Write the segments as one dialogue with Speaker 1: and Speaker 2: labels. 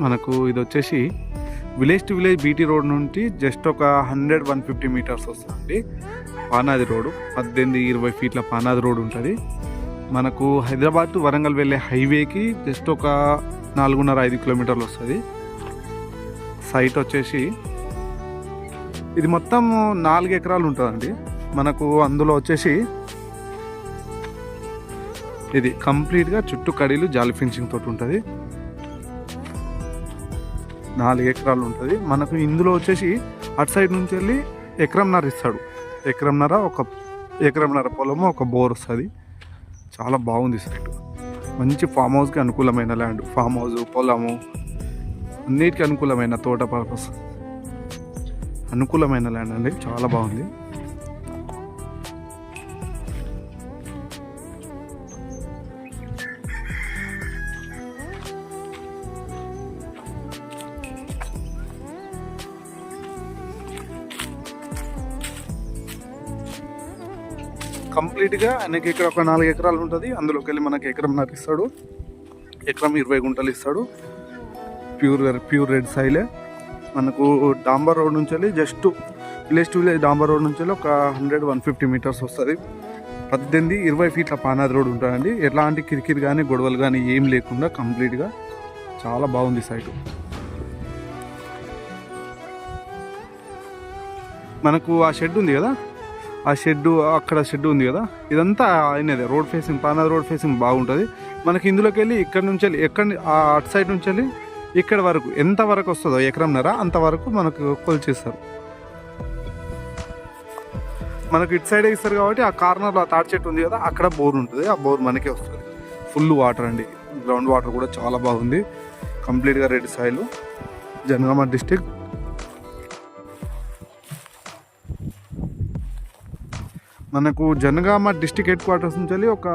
Speaker 1: మనకు ఇది వచ్చేసి village to village BT road నుండి జస్ట్ ఒక హండ్రెడ్ వన్ ఫిఫ్టీ మీటర్స్ వస్తుందండి. పానాది రోడ్ పద్దెనిమిది ఇరవై ఫీట్ల పానాది రోడ్ ఉంటుంది. మనకు హైదరాబాద్ టు వరంగల్ వెళ్ళే హైవేకి జస్ట్ ఒక నాలుగున్నర ఐదు కిలోమీటర్లు వస్తుంది. సైట్ వచ్చేసి ఇది మొత్తం నాలుగు ఎకరాలు ఉంటుందండి. మనకు అందులో వచ్చేసి ఇది కంప్లీట్గా చుట్టూ కడీలు జాలి ఫెన్సింగ్ తోటి ఉంటుంది. నాలుగు ఎకరాలు ఉంటుంది. మనకు ఇందులో వచ్చేసి అటు సైడ్ నుంచి వెళ్ళి ఎకరంన్నర ఇస్తాడు. ఎకరంన్నర ఒక ఎకరంన్నర పొలము ఒక బోర్ వస్తుంది. చాలా బాగుంది సైట్. మంచి ఫామ్ హౌస్కి అనుకూలమైన ల్యాండ్ ఫామ్ హౌస్ పొలము అన్నిటికీ అనుకూలమైన తోట పర్పస్. అనుకూలమైన ల్యాండ్ అండి. చాలా బాగుంది. కంప్లీట్గా ఆయనకి ఇక్కడ ఒక నాలుగు ఎకరాలు ఉంటుంది. అందులోకి వెళ్ళి మనకి ఎకరం ఇస్తాడు. ఎకరం ఇరవై గుంటలు ఇస్తాడు. ప్యూర్ ప్యూర్ రెడ్ సైలే మనకు డాంబర్ రోడ్ నుంచి వెళ్ళి జస్ట్ విలేజ్ టు విలేజ్ డాంబర్ రోడ్ నుంచి వెళ్ళి ఒక హండ్రెడ్ వన్ ఫిఫ్టీ మీటర్స్ వస్తుంది. పద్దెనిమిది ఇరవై ఫీట్ల పానాది రోడ్ ఉంటుందండి. ఎలాంటి కిరికిరి కానీ గొడవలు కానీ ఏం లేకుండా కంప్లీట్గా చాలా బాగుంది సైటు. మనకు ఆ షెడ్ ఉంది కదా? ఆ షెడ్ అక్కడ షెడ్ ఉంది కదా? ఇదంతా అయినదే. రోడ్ ఫేసింగ్ పానాది రోడ్ ఫేసింగ్ బాగుంటుంది. మనకి ఇందులోకి వెళ్ళి ఇక్కడ నుంచి వెళ్ళి ఎక్కడ ఆ అటు సైడ్ నుంచి వెళ్ళి ఇక్కడ వరకు ఎంత వరకు వస్తుందో ఎకరంన్నర అంతవరకు మనకు కొలిచేస్తారు మనకు ఇటు సైడే ఇస్తారు కాబట్టి ఆ కార్నర్లో ఆ తాటి చెట్టు ఉంది కదా అక్కడ బోర్ ఉంటుంది. ఆ బోర్ మనకే వస్తుంది. ఫుల్ వాటర్ అండి. గ్రౌండ్ వాటర్ కూడా చాలా బాగుంది. కంప్లీట్గా రెడ్ సాయిల్. జనగామ డిస్టిక్ మనకు జనగామ డిస్టిక్ హెడ్ క్వార్టర్స్ నుంచి వెళ్ళి ఒక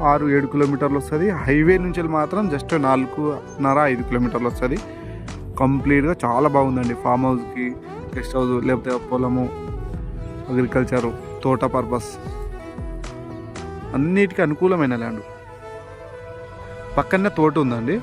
Speaker 1: ఆరు ఏడు కిలోమీటర్లు వస్తుంది. హైవే నుంచి వెళ్ళి మాత్రం జస్ట్ నాలుగున్నర ఐదు కిలోమీటర్లు వస్తుంది. కంప్లీట్గా చాలా బాగుందండి ఫామ్ హౌస్కి గెస్ట్ హౌస్ లేకపోతే పొలము అగ్రికల్చరు తోట పర్పస్. అన్నిటికీ అనుకూలమైన ల్యాండ్. పక్కనే తోట ఉందండి.